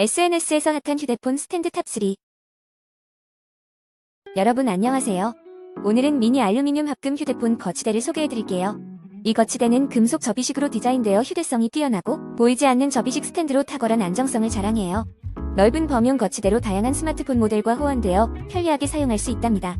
SNS에서 핫한 휴대폰 스탠드 탑3 여러분 안녕하세요. 오늘은 미니 알루미늄 합금 휴대폰 거치대를 소개해드릴게요. 이 거치대는 금속 접이식으로 디자인되어 휴대성이 뛰어나고 보이지 않는 접이식 스탠드로 탁월한 안정성을 자랑해요. 넓은 범용 거치대로 다양한 스마트폰 모델과 호환되어 편리하게 사용할 수 있답니다.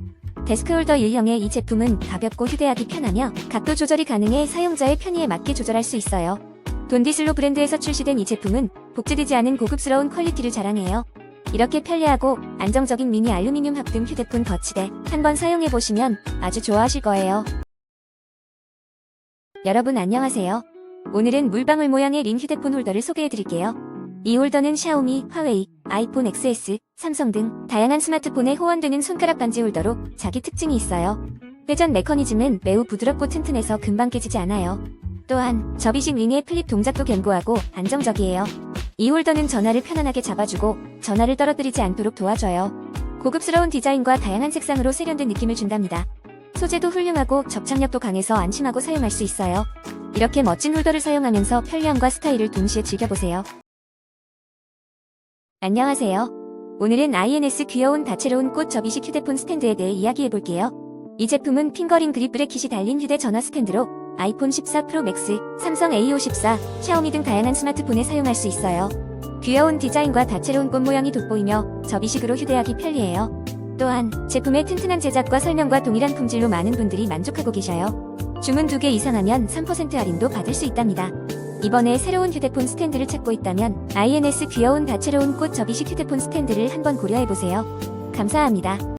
데스크홀더 1형의 이 제품은 가볍고 휴대하기 편하며 각도 조절이 가능해 사용자의 편의에 맞게 조절할 수 있어요. 돈디슬로 브랜드에서 출시된 이 제품은 복제되지 않은 고급스러운 퀄리티를 자랑해요. 이렇게 편리하고 안정적인 미니 알루미늄 합금 휴대폰 거치대 한번 사용해보시면 아주 좋아하실 거예요. 여러분 안녕하세요. 오늘은 물방울 모양의 린 휴대폰 홀더를 소개해드릴게요. 이 홀더는 샤오미, 화웨이, 아이폰 XS, 삼성 등 다양한 스마트폰에 호환되는 손가락 반지 홀더로 자기 특징이 있어요. 회전 메커니즘은 매우 부드럽고 튼튼해서 금방 깨지지 않아요. 또한 접이식 링의 플립 동작도 견고하고 안정적이에요. 이 홀더는 전화를 편안하게 잡아주고 전화를 떨어뜨리지 않도록 도와줘요. 고급스러운 디자인과 다양한 색상으로 세련된 느낌을 준답니다. 소재도 훌륭하고 접착력도 강해서 안심하고 사용할 수 있어요. 이렇게 멋진 홀더를 사용하면서 편리함과 스타일을 동시에 즐겨보세요. 안녕하세요. 오늘은 INS 귀여운 다채로운 꽃 접이식 휴대폰 스탠드에 대해 이야기해볼게요. 이 제품은 핑거링 그립 브래킷이 달린 휴대전화 스탠드로 아이폰 14 프로 맥스, 삼성 A54, 샤오미 등 다양한 스마트폰에 사용할 수 있어요. 귀여운 디자인과 다채로운 꽃 모양이 돋보이며 접이식으로 휴대하기 편리해요. 또한 제품의 튼튼한 제작과 설명과 동일한 품질로 많은 분들이 만족하고 계셔요. 주문 2개 이상 하면 3% 할인도 받을 수 있답니다. 이번에 새로운 휴대폰 스탠드를 찾고 있다면 INS 귀여운 다채로운 꽃 접이식 휴대폰 스탠드를 한번 고려해보세요. 감사합니다.